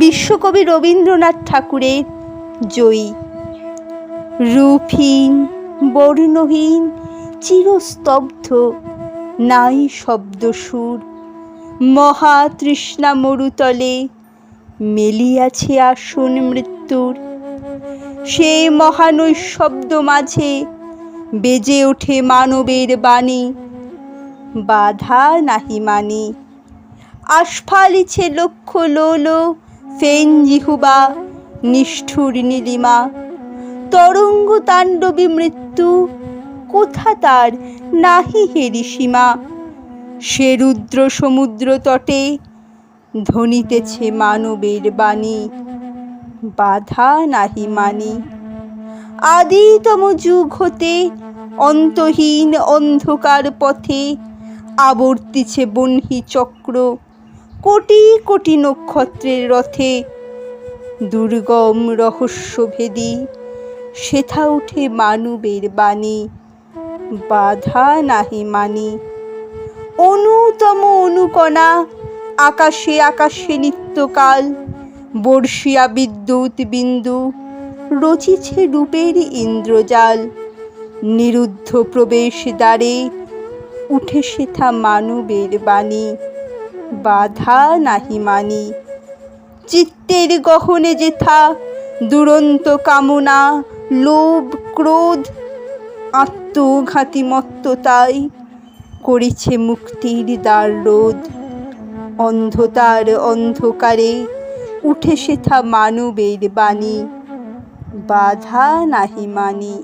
বিশ্বকবি রবীন্দ্রনাথ ঠাকুরের জয়ী। রূপহীন, বর্ণহীন, চিরস্তব্ধ, নাই শব্দ সুর মহা তৃষ্ণা মরুতলে মেলিয়াছে আসন মৃত্যুর। সে মহানৈশব্দ মাঝে বেজে ওঠে মানবের বাণী। বাধা নাহি মানি আস্ফালিছে লক্ষ লোল ফেন জিহুবা নিষ্ঠুর নীলিমা, তরঙ্গ তাণ্ডবী মৃত্যু, কোথা তার নাহি হেরি সীমা সে রুদ্র সমুদ্র তটে ধ্বনিতেছে মানবের বাণী, বাধা নাহি মানি। আদিতম যুগ হতে অন্তহীন অন্ধকার পথে আবর্তিছে বহ্নি চক্র কোটি কোটি নক্ষত্রের রথে। দুর্গম রহস্যভেদী, সেথা উঠে মানবের বাণী, বাধা নাহি মানি। অনুতম অনুকণা, আকাশে আকাশে নিত্যকাল, বর্ষিয়া বিদ্যুৎ বিন্দু, রচিছে রূপের ইন্দ্রজাল। নিরুদ্ধ প্রবেশ দ্বারে উঠে সেথা মানবের বাণী। বাধা নাহি মানি। চিত্তের গহনে যেথা দুরন্ত কামনা, লোভ, ক্রোধ আত্মঘাতী মত্ততাই করেছে মুক্তির দ্বার রোধ। অন্ধতার অন্ধকারে উঠে সেথা মানবের বাণী। বাধা নাহি মানি।